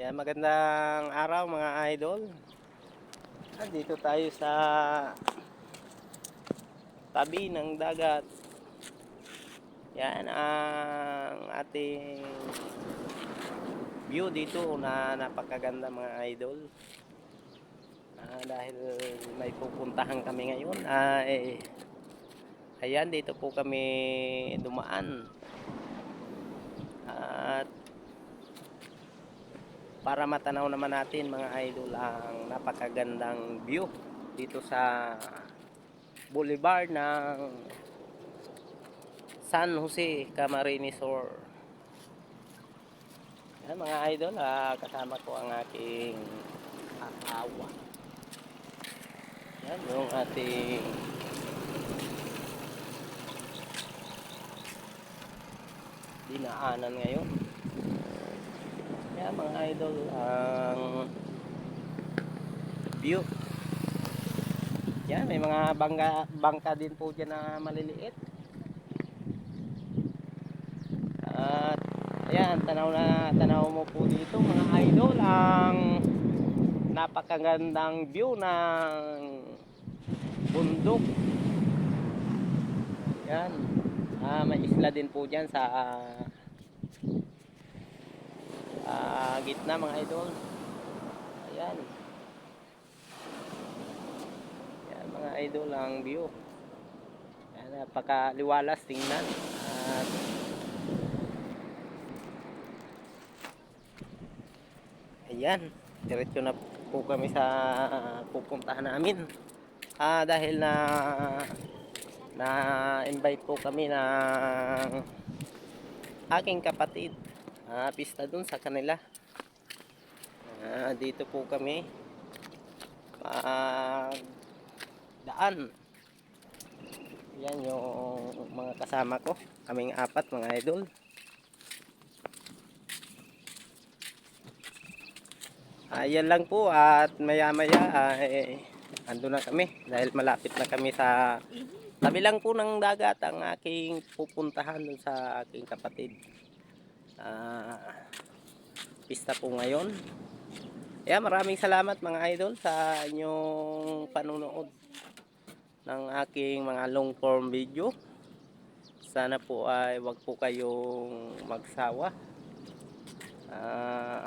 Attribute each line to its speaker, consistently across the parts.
Speaker 1: Yan, magandang araw mga idol. Dito tayo sa tabi ng dagat. Yan ang ating view dito na napakaganda mga idol. Ah, dahil may pupuntahan kami ngayon ay ayan dito po kami dumaan. At para matanaw naman natin mga idol ang napakagandang view dito sa boulevard ng San Jose Camarines Sur. Yan mga idol, ah, kasama ko ang aking asawa. Yan yung ating dinaanan ngayon. Yan mga idol, ang view. Yan, may mga bangka, bangka din po dyan na maliliit. At ayan, tanaw na tanaw mo po dito mga idol ang napakagandang view ng bundok. Yan. Ah, may isla din po dyan sa ah, gitna mga idol. Ayan. Yan mga idol ang view. Yan, napakaliwalas tingnan. At Ayan, diretso na po kami sa pupuntahan namin. Ah, dahil na na invite po kami ng aking kapatid. Ah, pista dun sa kanila. Ah, dito po kami mag daan. Yan yung mga kasama ko. Kaming apat mga idol. Ayan lang po at maya maya ay ando na kami dahil malapit na kami sa tabi lang po ng dagat ang aking pupuntahan dun sa aking kapatid. Ah, pista po ngayon. Kaya maraming salamat mga idol sa inyong panunood ng aking mga long form video. Sana po ay wag po kayong magsawa. Ah,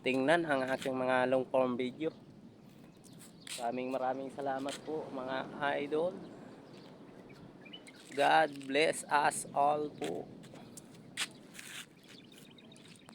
Speaker 1: tingnan ang aking mga long form video. Maraming maraming salamat po mga idol. God bless us all po.